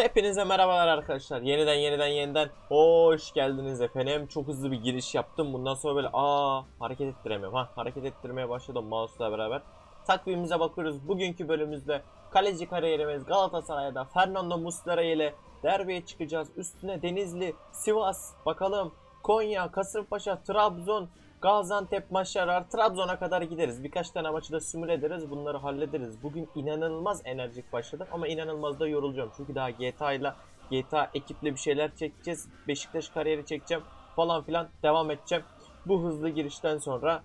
Hepinize merhabalar arkadaşlar. Yeniden yeniden yeniden hoş geldiniz efendim. Çok hızlı bir giriş yaptım. Bundan sonra böyle aa hareket ettiremiyorum. Ha hareket ettirmeye başladım mouse'la beraber. Takvimimize bakıyoruz. Bugünkü bölümümüzde kaleci kariyerimiz Galatasaray'da Fernando Muslera ile derbiye çıkacağız. Üstüne Denizli, Sivas, bakalım Konya, Kasımpaşa, Trabzon, Gaziantep maçları var. Trabzon'a kadar gideriz. Birkaç tane maçı da simüle ederiz. Bunları hallederiz. Bugün inanılmaz enerjik başladım ama inanılmaz da yorulacağım. Çünkü daha GTA ile GTA ekiple bir şeyler çekeceğiz. Beşiktaş kariyeri çekeceğim falan filan devam edeceğim. Bu hızlı girişten sonra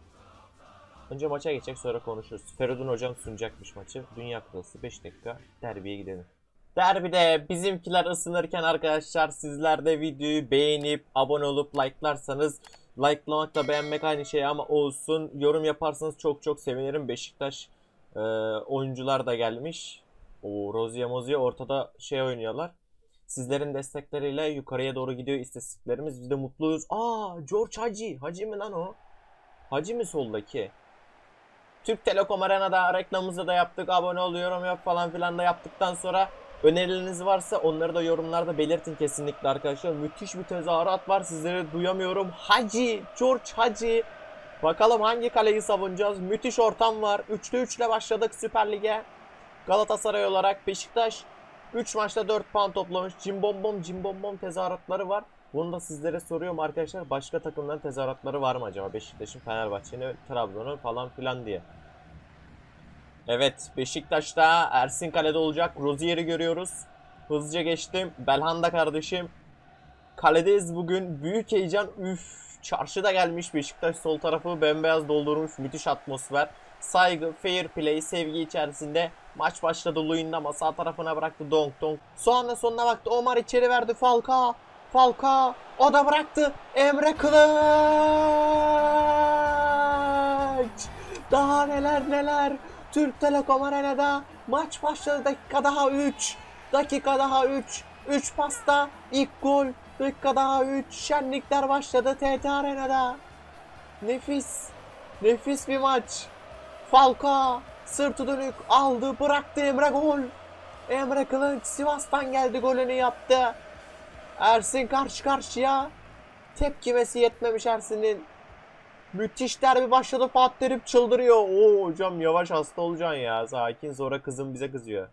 önce maça geçecek sonra konuşuruz. Feridun hocam sunacakmış maçı. Dünya Kupası 5 dakika derbiye gidelim. Derbide bizimkiler ısınırken arkadaşlar sizler de videoyu beğenip abone olup like'larsanız Like'lamak da beğenmek aynı şey ama olsun. Yorum yaparsanız çok çok sevinirim. Beşiktaş e, oyuncular da gelmiş. O Rozier Mozier ortada şey oynuyorlar. Sizlerin destekleriyle yukarıya doğru gidiyor istatistiklerimiz. Biz de mutluyuz. Aa George Hacı. Hacı mi lan o? Hacı mi soldaki? Türk Telekom Arena'da reklamımızı da yaptık. Abone ol, yorum yap falan filan da yaptıktan sonra Önerileriniz varsa onları da yorumlarda belirtin kesinlikle arkadaşlar. Müthiş bir tezahürat var. Sizleri duyamıyorum. Hacı, George Hacı. Bakalım hangi kaleyi savunacağız? Müthiş ortam var. 3'te 3 ile başladık Süper Lig'e. Galatasaray olarak Beşiktaş 3 maçta 4 puan toplamış. Cimbombom cimbombom tezahüratları var. Bunu da sizlere soruyorum arkadaşlar. Başka takımların tezahüratları var mı acaba? Beşiktaş'ın, Fenerbahçe'nin, Trabzon'un falan filan diye. Evet Beşiktaş'ta Ersin kalede olacak. Rozier'i görüyoruz. Hızlıca geçtim. Belhanda kardeşim. Kaledeyiz bugün. Büyük heyecan. Üf. Çarşıda gelmiş Beşiktaş sol tarafı bembeyaz doldurmuş. Müthiş atmosfer. Saygı, fair play, sevgi içerisinde maç başladı. Luyendama sağ tarafına bıraktı Donk Donk. Sonra sonuna baktı. Omar içeri verdi. Falka. Falka. O da bıraktı. Emre Kılıç. Daha neler neler. Türk Telekom Arena'da maç başladı dakika daha 3. Dakika daha 3. 3 pasta ilk gol. Dakika daha 3. Şenlikler başladı TT Arena'da. Nefis. Nefis bir maç. Falka sırtı dönük aldı bıraktı Emre gol. Emre Kılıç Sivas'tan geldi golünü yaptı. Ersin karşı karşıya. Tepkimesi yetmemiş Ersin'in. Müthiş derbi başladı Fatih Terim çıldırıyor. Oo hocam yavaş hasta olacaksın ya. Sakin sonra kızım bize kızıyor.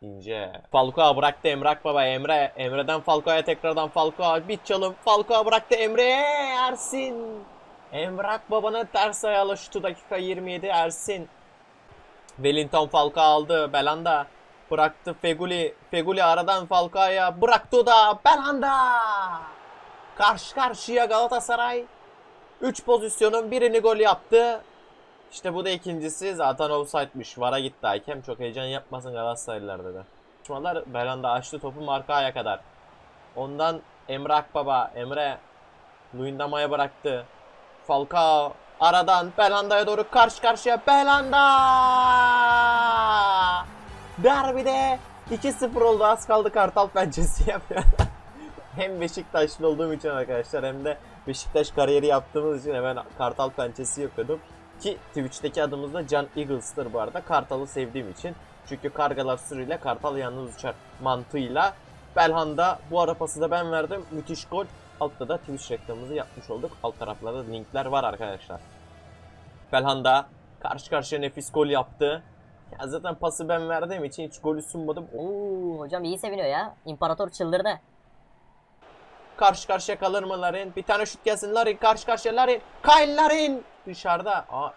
İnce. Falcao bıraktı Emrak baba Emre. Emre'den Falcao'ya tekrardan Falcao. Bir çalım. Falcao bıraktı Emre'ye. Ersin. Emrak babanın ters ayağıyla şutu dakika 27 Ersin. Wellington Falcao aldı. Belanda bıraktı Feguli. Feguli aradan Falcao'ya bıraktı da Belanda. Karşı karşıya Galatasaray. 3 pozisyonun birini gol yaptı. İşte bu da ikincisi zaten offside'miş. Vara gitti hakem. Çok heyecan yapmasın Galatasaraylılar dedi. Çalışmalar Belanda açtı topu markaya kadar. Ondan Emre Akbaba. Emre Luyendama'ya bıraktı. Falcao aradan Belanda'ya doğru karşı karşıya Belanda! Derbide 2-0 oldu. Az kaldı Kartal pençesi yapıyor. hem Beşiktaşlı olduğum için arkadaşlar hem de Beşiktaş kariyeri yaptığımız için hemen Kartal pençesi yapıyordum. Ki Twitch'teki adımız da Can Eagles'tır bu arada. Kartal'ı sevdiğim için. Çünkü kargalar sürüyle Kartal yalnız uçar mantığıyla. Belhanda bu ara pası da ben verdim. Müthiş gol. Altta da Twitch reklamımızı yapmış olduk. Alt taraflarda da linkler var arkadaşlar. Belhanda karşı karşıya nefis gol yaptı. Ya zaten pası ben verdiğim için hiç golü sunmadım. Oo, hocam iyi seviniyor ya. İmparator çıldırdı. Karşı karşıya kalır mı Larin? Bir tane şut gelsin Larin. Karşı karşıya Larin. Kyle Larin. Dışarıda. Aa.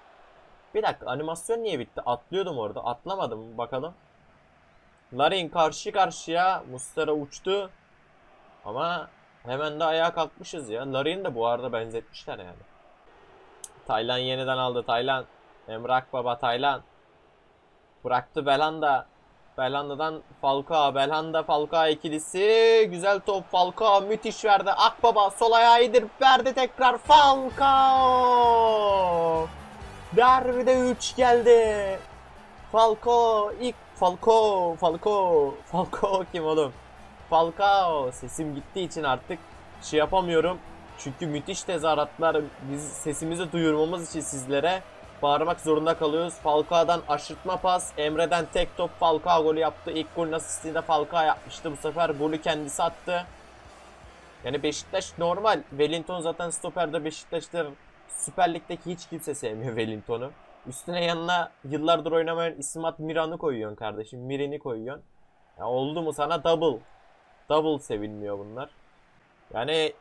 Bir dakika animasyon niye bitti? Atlıyordum orada. Atlamadım. Bakalım. Larin karşı karşıya. Mustara uçtu. Ama hemen de ayağa kalkmışız ya. Larin de bu arada benzetmişler yani. Taylan yeniden aldı. Taylan. Emrak Baba Taylan. Bıraktı Belanda. Belanda'dan Falcao. Belhanda Falcao ikilisi. Güzel top Falcao. Müthiş verdi. Akbaba sol ayağı. Verdi tekrar Falcao. Derbide 3 geldi. Falcao ilk Falcao Falcao Falcao kim oğlum? Falcao sesim gittiği için artık şey yapamıyorum. Çünkü müthiş tezahüratlar biz sesimizi duyurmamız için sizlere bağırmak zorunda kalıyoruz. Falcao'dan aşırtma pas, Emre'den tek top Falcao golü yaptı. İlk golün asistini de Falcao yapmıştı. Bu sefer golü kendisi attı. Yani Beşiktaş normal. Wellington zaten stoperde Beşiktaş'ta Süper Lig'deki hiç kimse sevmiyor Wellington'u. Üstüne yanına yıllardır oynamayan İsmat Miran'ı koyuyorsun kardeşim. Mirin'i koyuyorsun. Ya oldu mu sana double. Double sevinmiyor bunlar. Yani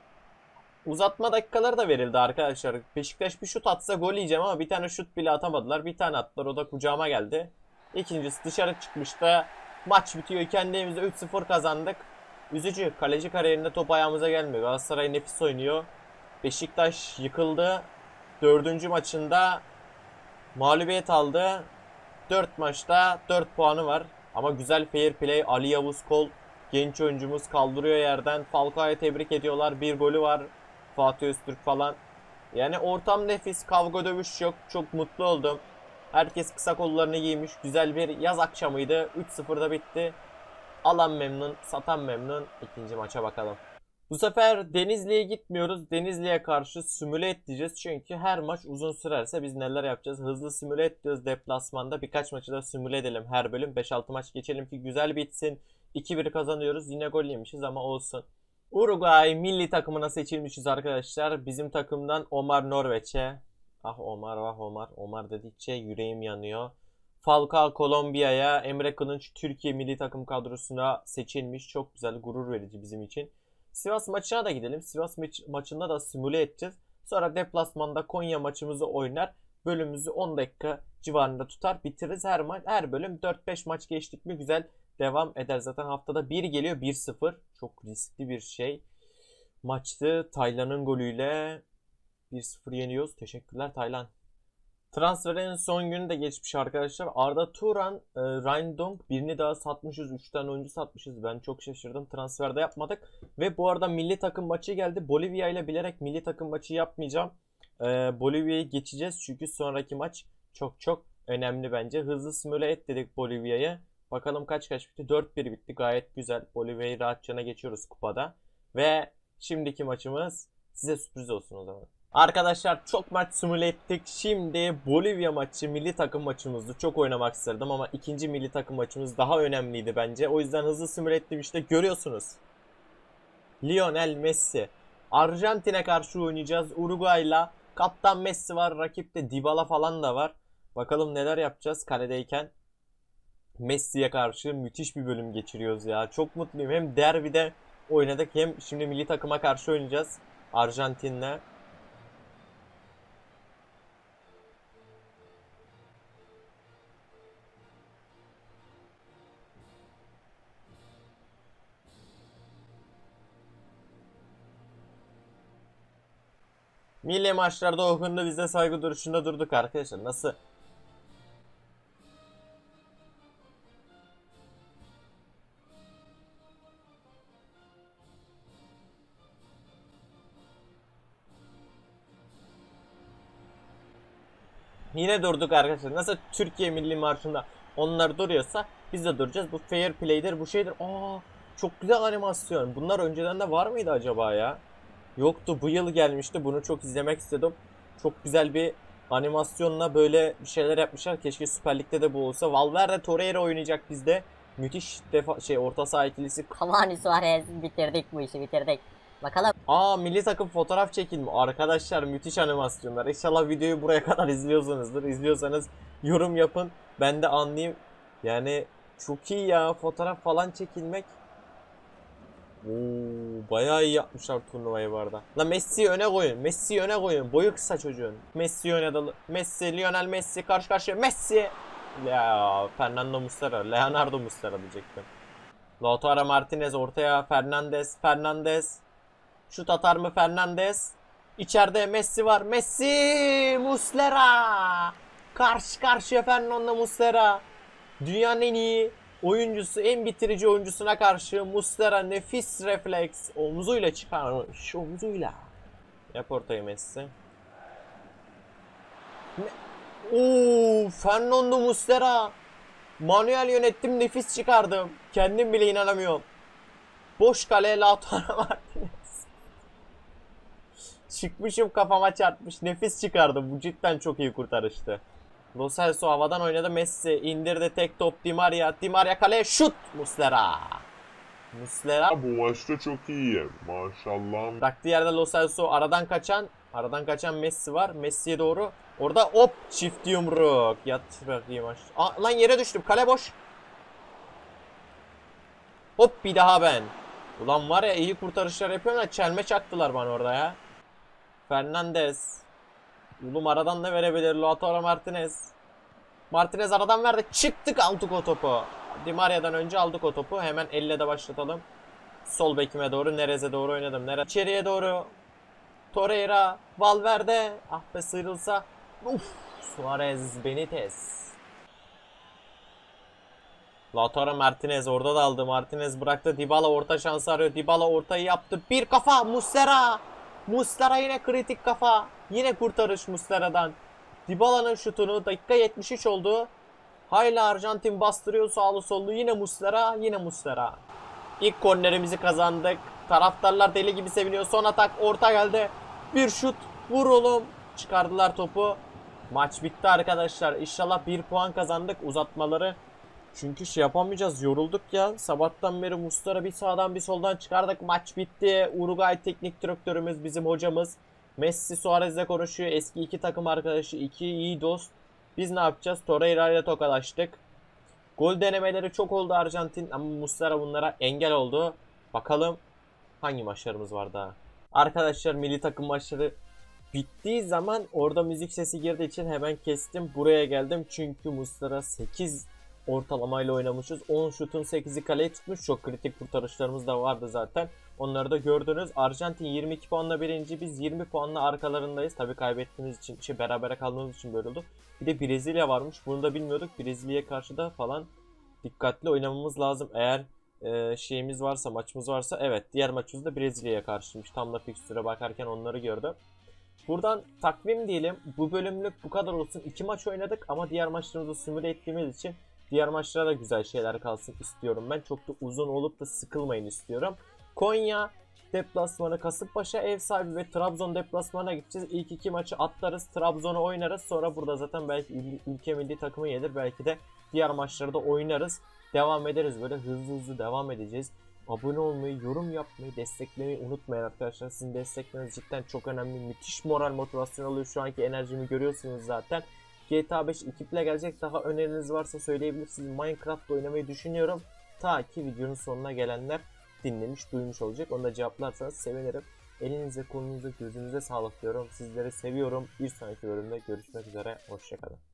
uzatma dakikaları da verildi arkadaşlar. Beşiktaş bir şut atsa gol yiyeceğim ama bir tane şut bile atamadılar. Bir tane attılar o da kucağıma geldi. İkincisi dışarı çıkmıştı. Maç bitiyor. Kendi evimizde 3-0 kazandık. Üzücü. Kaleci kariyerinde top ayağımıza gelmiyor. Galatasaray nefis oynuyor. Beşiktaş yıkıldı. Dördüncü maçında mağlubiyet aldı. 4 maçta 4 puanı var. Ama güzel fair play. Ali Yavuz Kol genç oyuncumuz kaldırıyor yerden. Falcao'ya tebrik ediyorlar. Bir golü var. Fatih Öztürk falan. Yani ortam nefis. Kavga dövüş yok. Çok mutlu oldum. Herkes kısa kollarını giymiş. Güzel bir yaz akşamıydı. 3-0'da bitti. Alan memnun, satan memnun. İkinci maça bakalım. Bu sefer Denizli'ye gitmiyoruz. Denizli'ye karşı simüle et diyeceğiz. Çünkü her maç uzun sürerse biz neler yapacağız? Hızlı simüle diyoruz deplasmanda. Birkaç maçı da simüle edelim her bölüm. 5-6 maç geçelim ki güzel bitsin. 2-1 kazanıyoruz. Yine gol yemişiz ama olsun. Uruguay milli takımına seçilmişiz arkadaşlar. Bizim takımdan Omar Norveç'e. Ah Omar vah Omar. Omar dedikçe yüreğim yanıyor. Falcao Kolombiya'ya, Emre Kılınç Türkiye milli takım kadrosuna seçilmiş. Çok güzel, gurur verici bizim için. Sivas maçına da gidelim. Sivas maç, maçında da simüle edeceğiz. Sonra deplasmanda Konya maçımızı oynar. Bölümümüzü 10 dakika civarında tutar. Bitiririz her maç. Her bölüm 4-5 maç geçtik mi güzel devam eder. Zaten haftada bir geliyor 1-0. Çok riskli bir şey. Maçtı. Taylan'ın golüyle 1-0 yeniyoruz. Teşekkürler Taylan. Transferin son günü de geçmiş arkadaşlar. Arda Turan, e, Rindong birini daha satmışız. 3 tane oyuncu satmışız. Ben çok şaşırdım. Transferde yapmadık. Ve bu arada milli takım maçı geldi. Bolivya ile bilerek milli takım maçı yapmayacağım. E, Bolivya'yı geçeceğiz. Çünkü sonraki maç çok çok önemli bence. Hızlı simüle et dedik Bolivya'yı. Bakalım kaç kaç bitti? 4-1 bitti. Gayet güzel. Bolivya'yı rahatçana geçiyoruz kupada. Ve şimdiki maçımız size sürpriz olsun o zaman. Arkadaşlar çok maç simüle ettik. Şimdi Bolivya maçı milli takım maçımızdı. Çok oynamak isterdim ama ikinci milli takım maçımız daha önemliydi bence. O yüzden hızlı simüle ettim işte görüyorsunuz. Lionel Messi. Arjantin'e karşı oynayacağız. Uruguay'la. Kaptan Messi var. Rakipte Dybala falan da var. Bakalım neler yapacağız kaledeyken. Messi'ye karşı müthiş bir bölüm geçiriyoruz ya. Çok mutluyum. Hem derbide oynadık hem şimdi milli takıma karşı oynayacağız. Arjantin'le. Milli maçlarda o hırlı bize saygı duruşunda durduk arkadaşlar. Nasıl? Yine durduk arkadaşlar. Nasıl Türkiye Milli Marşı'nda onlar duruyorsa biz de duracağız. Bu fair play'dir, bu şeydir. Aa, çok güzel animasyon. Bunlar önceden de var mıydı acaba ya? Yoktu. Bu yıl gelmişti. Bunu çok izlemek istedim. Çok güzel bir animasyonla böyle bir şeyler yapmışlar. Keşke Süper Lig'de de bu olsa. Valverde Torreira oynayacak bizde. Müthiş defa şey orta saha ikilisi. Cavani Suarez bitirdik bu işi bitirdik. Bakalım. Aa milli takım fotoğraf çekilme. Arkadaşlar müthiş animasyonlar. İnşallah videoyu buraya kadar izliyorsunuzdur. İzliyorsanız yorum yapın. Ben de anlayayım. Yani çok iyi ya. Fotoğraf falan çekilmek. Oo, bayağı iyi yapmışlar turnuvayı bu arada. La Messi'yi öne koyun. Messi'yi öne koyun. Boyu kısa çocuğun. Messi öne dalı. Messi, Lionel Messi karşı karşıya. Messi. Ya Fernando Muslera, Leonardo Muslera diyecektim. Lautaro Martinez ortaya. Fernandez, Fernandez. Şut atar mı Fernandez? İçeride Messi var. Messi! Muslera! Karşı karşıya Fernando Muslera. Dünyanın en iyi oyuncusu, en bitirici oyuncusuna karşı Muslera nefis refleks. Omzuyla çıkarmış. Omzuyla. Yap ortayı Messi. Me- Oo, Fernando Muslera. Manuel yönettim nefis çıkardım. Kendim bile inanamıyorum. Boş kale Lautaro Martinez. Çıkmışım kafama çarpmış. Nefis çıkardı. Bu cidden çok iyi kurtarıştı. Lo Celso havadan oynadı. Messi indirdi tek top Di Maria. Di Maria kaleye şut. Muslera. Muslera Bu maçta çok iyi. Maşallah. Bıraktığı yerde Lo Celso aradan kaçan aradan kaçan Messi var. Messi'ye doğru. Orada hop çift yumruk. Yat bakayım aç. Aa, lan yere düştüm. Kale boş. Hop bir daha ben. Ulan var ya iyi kurtarışlar yapıyorum da çelme çaktılar bana orada ya. Fernandez. Ulum aradan da verebilir. Lautaro Martinez. Martinez aradan verdi. Çıktık aldık o topu. Di Maria'dan önce aldık o topu. Hemen elle de başlatalım. Sol bekime doğru Nerez'e doğru oynadım. Nerez içeriye doğru. Torreira, Valverde. Ah be sıyrılsa. Uf, Suarez, Benitez. Lautaro Martinez orada da aldı. Martinez bıraktı. Dybala orta şansı arıyor. Dybala ortayı yaptı. Bir kafa Muslera. Muslera yine kritik kafa. Yine kurtarış Muslera'dan. Dybala'nın şutunu dakika 73 oldu. Hayla Arjantin bastırıyor sağlı sollu. Yine Muslera, yine Muslera. İlk kornerimizi kazandık. Taraftarlar deli gibi seviniyor. Son atak orta geldi. Bir şut. Vur oğlum. Çıkardılar topu. Maç bitti arkadaşlar. İnşallah bir puan kazandık uzatmaları. Çünkü şey yapamayacağız. Yorulduk ya. Sabahtan beri Mustara bir sağdan bir soldan çıkardık. Maç bitti. Uruguay teknik direktörümüz bizim hocamız. Messi Suarez'le konuşuyor. Eski iki takım arkadaşı. iki iyi dost. Biz ne yapacağız? Torreira ile tokalaştık. Gol denemeleri çok oldu Arjantin ama Muslera bunlara engel oldu. Bakalım hangi maçlarımız var daha. Arkadaşlar milli takım maçları bittiği zaman orada müzik sesi girdiği için hemen kestim. Buraya geldim çünkü Muslera 8 ortalamayla oynamışız. 10 şutun 8'i kaleye tutmuş. Çok kritik kurtarışlarımız da vardı zaten. Onları da gördünüz. Arjantin 22 puanla birinci. Biz 20 puanla arkalarındayız. Tabii kaybettiğimiz için, şey berabere kaldığımız için böyle oldu. Bir de Brezilya varmış. Bunu da bilmiyorduk. Brezilya'ya karşı da falan dikkatli oynamamız lazım. Eğer e, şeyimiz varsa, maçımız varsa evet. Diğer maçımız da Brezilya'ya karşıymış. Tam da fikstüre bakarken onları gördüm. Buradan takvim diyelim. Bu bölümlük bu kadar olsun. İki maç oynadık ama diğer maçlarımızı simüle ettiğimiz için diğer maçlara da güzel şeyler kalsın istiyorum ben. Çok da uzun olup da sıkılmayın istiyorum. Konya deplasmanı Kasımpaşa ev sahibi ve Trabzon deplasmanına gideceğiz. İlk iki maçı atlarız. Trabzon'u oynarız. Sonra burada zaten belki ül- ülke milli takımı gelir. Belki de diğer maçları da oynarız. Devam ederiz böyle hızlı hızlı devam edeceğiz. Abone olmayı, yorum yapmayı, desteklemeyi unutmayın arkadaşlar. Sizin destekleriniz cidden çok önemli. Müthiş moral motivasyon alıyor. Şu anki enerjimi görüyorsunuz zaten. GTA 5 ekiple gelecek. Daha öneriniz varsa söyleyebilirsiniz. Minecraft oynamayı düşünüyorum. Ta ki videonun sonuna gelenler dinlemiş, duymuş olacak. Onu da cevaplarsanız sevinirim. Elinize, kolunuza, gözünüze sağlık diyorum. Sizleri seviyorum. Bir sonraki bölümde görüşmek üzere. Hoşçakalın.